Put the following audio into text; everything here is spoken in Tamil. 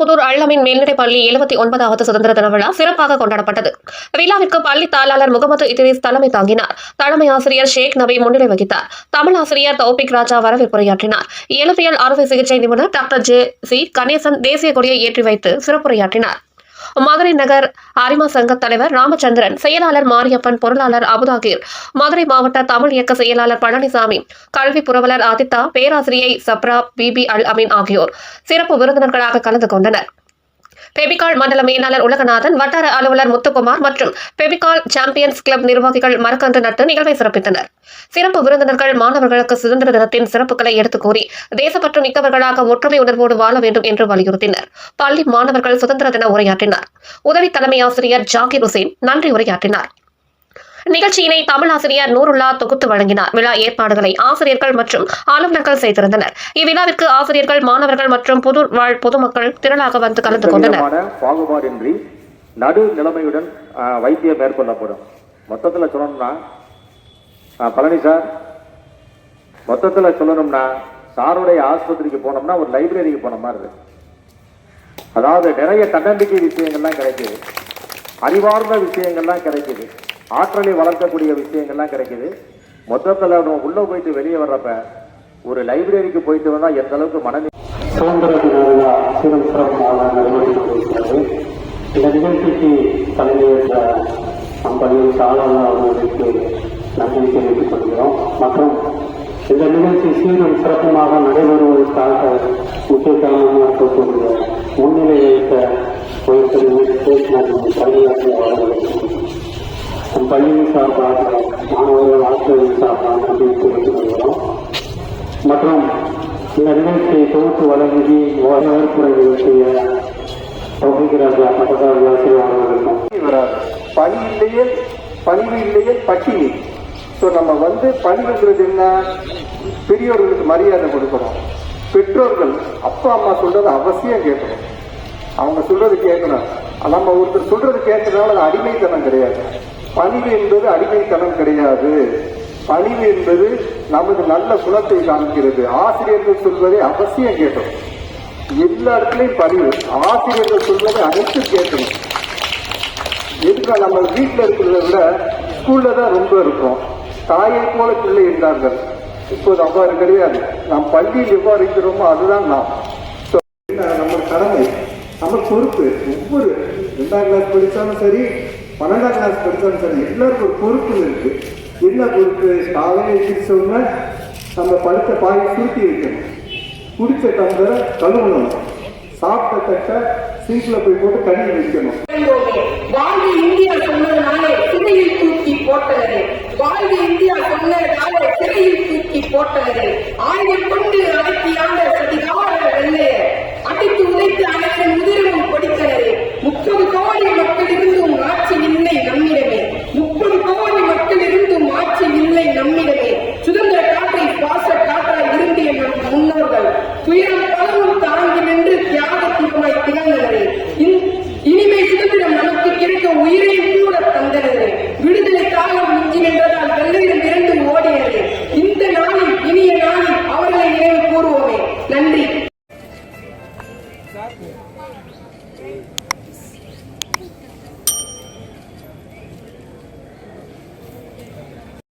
புதூர் அள்ளமின் மேல்நிலைப் பள்ளி எழுபத்தி ஒன்பதாவது சுதந்திர தின விழா சிறப்பாக கொண்டாடப்பட்டது. விழாவிற்கு பள்ளி தாளாளர் முகமது இதிரிஸ் தலைமை தாங்கினார். தலைமை ஆசிரியர் ஷேக் நபி முன்னிலை வகித்தார். தமிழ் ஆசிரியர் தௌபிக் ராஜா வரவேற்புரையாற்றினார் இயலவியல் அறுவை சிகிச்சை நிபுணர் டாக்டர் ஜே சி கணேசன் தேசிய கொடியை ஏற்றி வைத்து சிறப்புரையாற்றினார். மதுரை நகர் அரிமா சங்க தலைவர் ராமச்சந்திரன் செயலாளர் மாரியப்பன் பொருளாளர் அபுதாகிர் மதுரை மாவட்ட தமிழ் இயக்க செயலாளர் பழனிசாமி கல்வி புரவலர் ஆதித்தா பேராசிரியை சப்ரா பிபி அல் அமீன் ஆகியோர். சிறப்பு விருந்தினர்களாக கலந்து கொண்டனர். பெபிகால் மண்டல மேலாளர் உலகநாதன் வட்டார அலுவலர் முத்துக்குமார் மற்றும் பெபிகால் சாம்பியன்ஸ் கிளப் நிர்வாகிகள் மரக்கன்று நட்டு நிகழ்வை சிறப்பித்தனர். சிறப்பு விருந்தினர்கள் மாணவர்களுக்கு சுதந்திர தினத்தின் சிறப்புகளை எடுத்துக் கூறி தேசப்பற்று மிக்கவர்களாக ஒற்றுமை உணர்வோடு வாழ வேண்டும் என்று வலியுறுத்தினர். பள்ளி மாணவர்கள் சுதந்திர தின உரையாற்றினார். உதவி தலைமை ஆசிரியர் ஜாகிர் ஹுசேன் நன்றி உரையாற்றினார். நிகழ்ச்சியினை தமிழ் ஆசிரியர் நூருல்லா தொகுத்து வழங்கினார். விழா ஏற்பாடுகளை ஆசிரியர்கள் மற்றும் அலுவலர்கள் செய்திருந்தனர். இவ்விழாவிற்கு ஆசிரியர்கள் மாணவர்கள் மற்றும் புது வாழ் பொதுமக்கள் திரளாக வந்து கலந்து கொண்டனர். நடு நிலைமையுடன் வைத்தியம் மேற்கொள்ளப்படும். மொத்தத்தில் சொல்லணும்னா பழனி சார் மொத்தத்தில் சொல்லணும்னா சாருடைய ஆஸ்பத்திரிக்கு போனோம்னா ஒரு லைப்ரரிக்கு போன மாதிரி இருக்கு. அதாவது நிறைய தன்னம்பிக்கை விஷயங்கள்லாம் கிடைக்குது. அறிவார்ந்த விஷயங்கள்லாம் கிடைக்குது. ஆற்றலை வளர்க்கக்கூடிய விஷயங்கள்லாம் கிடைக்குது. மொத்தத்தில் நம்ம உள்ள போயிட்டு வெளியே வர்றப்ப ஒரு லைப்ரரிக்கு போயிட்டு வந்தா எந்த அளவுக்கு மனநிலை சுதந்திர விழா சிறு சிறப்பாக இந்த நிகழ்ச்சிக்கு தலைமையேற்ற நம்பளின் சாலல்லா அவர்களுக்கு நன்றி தெரிவித்துக் கொள்கிறோம். மற்றும் இந்த நிகழ்ச்சி சீரும் சிறப்புமாக நடைபெறுவதற்காக முக்கிய காரணமாக முன்னிலை வைத்த பள்ளியின் சார்பாக மாணவர்கள் ஆசிரியர்கள் சார்பாக நன்றி தெரிவித்துக் மற்றும் இந்த நிகழ்ச்சியை தொகுத்து வழங்கி வரவேற்புரை நிகழ்ச்சிய தொகுக்கிறார்கள் பட்டதாரி ஆசிரியர் அவர்களுக்கும் வராது. பணி இல்லையே பணிவு இல்லையே பட்டினி ஸோ நம்ம வந்து பணிவுங்கிறது என்ன? பெரியோர்களுக்கு மரியாதை கொடுக்கணும். பெற்றோர்கள் அப்பா அம்மா சொல்றது அவசியம் கேட்கணும். அவங்க சொல்றது கேட்கணும். நம்ம ஒருத்தர் சொல்றது கேட்கறதுனால அது அடிமைத்தனம் கிடையாது. பணிவு என்பது அடிமைத்தனம் கிடையாது. பணிவு என்பது நமது நல்ல குணத்தை காமிக்கிறது ஆசிரியர்கள் சொல்வதை அவசியம் கேட்டோம் எல்லா இடத்துலையும் பணிவு. ஆசிரியர்கள் சொல்வதை அனைத்தும் கேட்கணும். எதுக்கு நம்ம வீட்டில் இருக்கிறத விட ஸ்கூல்ல தான் ரொம்ப இருக்கும். தாயை போல பிள்ளை என்றார்கள் இப்போது அவ்வாறு கிடையாது. நாம் பள்ளியில் எவ்வாறு இருக்கிறோமோ அதுதான் நாம். நம்ம கடமை நம்ம பொறுப்பு. ஒவ்வொரு ரெண்டாம் கிளாஸ் படித்தாலும் சரி பன்னெண்டாம் கிளாஸ் படித்தோம்னு சொன்னால் எல்லாருக்கும் ஒரு பொறுப்பு இருக்குது என்ன பொறுப்பு? காலையில் எழுந்திரிச்சோம்னா நம்ம படுத்த பாய் சுருட்டி வைக்கணும். குடித்த டம்ளரை கழுவணும். சாப்பிட்ட தட்டை சீட்டில் போய் போட்டு கழுவி வைக்கணும். வாழ்வு இந்தியா சொன்னதுனால சிறையில் தூக்கி போட்டது வாழ்வு இந்தியா சொன்னதுனால சிறையில் தூக்கி போட்டது ஆயிரத்தி